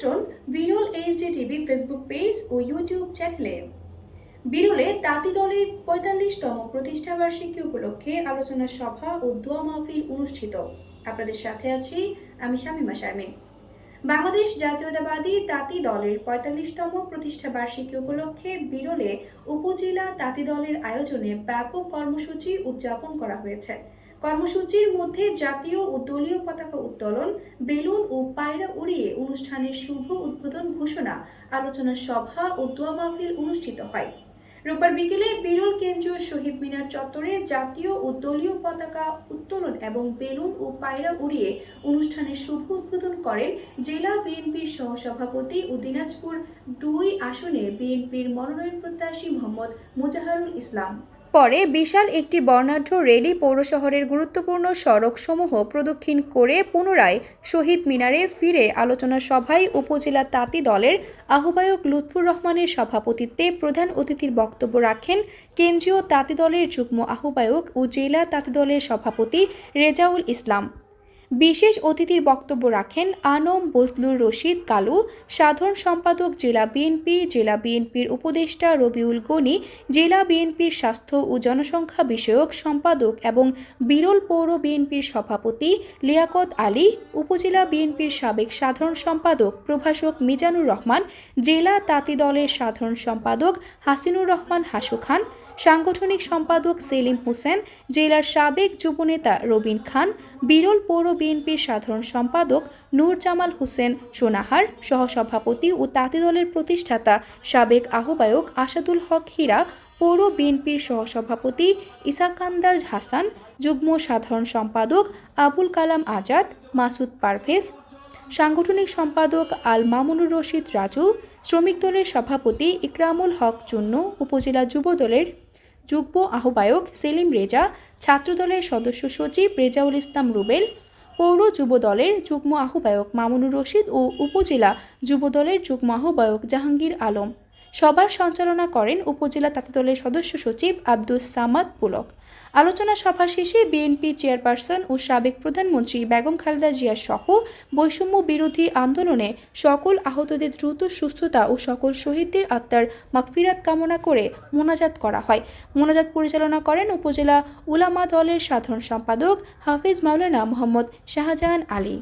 আমন্ত্রণ Biral HD TV Facebook page ও YouTube চ্যানেলে। বিরলে তাঁতি দলের পঁয়তাল্লিশতম প্রতিষ্ঠাবার্ষিকী উপলক্ষে আলোচনা সভা ও দোয়া মাহফিল অনুষ্ঠিত। আপনাদের সাথে আছি আমি শামিমা শারমিন। বাংলাদেশ জাতীয়তাবাদী তাঁতি দলের পঁয়তাল্লিশতম প্রতিষ্ঠা বার্ষিকী উপলক্ষে বিরলে উপজেলা তাঁতি দলের আয়োজনে ব্যাপক কর্মসূচি উদযাপন করা হয়েছে। কর্মসূচির মধ্যে জাতীয় ও দলীয় পতাকা উত্তোলন, বেলুন ও পায়রা উড়িয়ে অনুষ্ঠানের শুভ উদ্বোধন ঘোষণা আলোচনা সভা ও দোয়া মাহফিল অনুষ্ঠিত হয়। রোববার বিকেলে বিরল কেন্দ্রীয় শহীদ মিনার চত্বরে জাতীয় ও দলীয় পতাকা উত্তোলন এবং বেলুন ও পায়রা উড়িয়ে অনুষ্ঠানের শুভ উদ্বোধন করেন জেলা বিএনপির সহসভাপতি ও দিনাজপুর দুই আসনে বিএনপির মনোনয়ন প্রত্যাশী মোহাম্মদ মুজাহারুল ইসলাম। পরে বিশাল একটি বর্ণাঢ্য রেলি পৌর শহরের গুরুত্বপূর্ণ সড়কসমূহ প্রদক্ষিণ করে পুনরায় শহীদ মিনারে ফিরে আলোচনা সভায় উপজেলা তাঁতি দলের আহ্বায়ক লুৎফুর রহমানের সভাপতিত্বে প্রধান অতিথির বক্তব্য রাখেন কেন্দ্রীয় তাঁতি দলের যুগ্ম আহ্বায়ক ও জেলা তাঁতি দলের সভাপতি রেজাউল ইসলাম। বিশেষ অতিথির বক্তব্য রাখেন আনম বজলুর রশিদ কালু, সাধারণ সম্পাদক জেলা বিএনপি, জেলা বিএনপির উপদেষ্টা রবিউল গনি, জেলা বিএনপির স্বাস্থ্য ও জনসংখ্যা বিষয়ক সম্পাদক এবং বিরল পৌর বিএনপির সভাপতি লিয়াকত আলী, উপজেলা বিএনপির সাবেক সাধারণ সম্পাদক প্রভাষক মিজানুর রহমান, জেলা তাঁতি দলের সাধারণ সম্পাদক হাসিনুর রহমান হাসু খান সাংগঠনিক সম্পাদক সেলিম হোসেন, জেলার সাবেক যুবনেতা রবিন খান, বিরল পৌর বিএনপির সাধারণ সম্পাদক নূর জামাল হোসেন সোনাহার, সহসভাপতি ও তাঁতি দলের প্রতিষ্ঠাতা সাবেক আহ্বায়ক আসাদুল হক হীরা, পৌর বিএনপির সহসভাপতি ইসাকান্দার হাসান, যুগ্ম সাধারণ সম্পাদক আবুল কালাম আজাদ, মাসুদ পারভেজ, সাংগঠনিক সম্পাদক আল মামুনুর রশিদ রাজু, শ্রমিক দলের সভাপতি ইকরামুল হক চুন্নু, উপজেলা যুব দলের যুগ্ম আহ্বায়ক সেলিম রেজা, ছাত্রদলের সদস্য সচিব রেজাউল ইসলাম রুবেল, পৌর যুবদলের যুগ্ম আহ্বায়ক মামুনুর রশিদ ও উপজেলা যুবদলের যুগ্ম আহ্বায়ক জাহাঙ্গীর আলম। সবার সঞ্চালনা করেন উপজেলা তাঁতি দলের সদস্য সচিব আব্দুস সামাদ পুলক। আলোচনা সভা শেষে বিএনপি চেয়ারপারসন ও সাবেক প্রধানমন্ত্রী বেগম খালেদা জিয়া সহ বৈষম্য বিরোধী আন্দোলনে সকল আহতদের দ্রুত সুস্থতা ও সকল শহীদদের আত্মার মাগফিরাত কামনা করে মোনাজাত করা হয়। মোনাজাত পরিচালনা করেন উপজেলা উলামা দলের সাধারণ সম্পাদক হাফিজ মাওলানা মোহাম্মদ শাহজাহান আলী।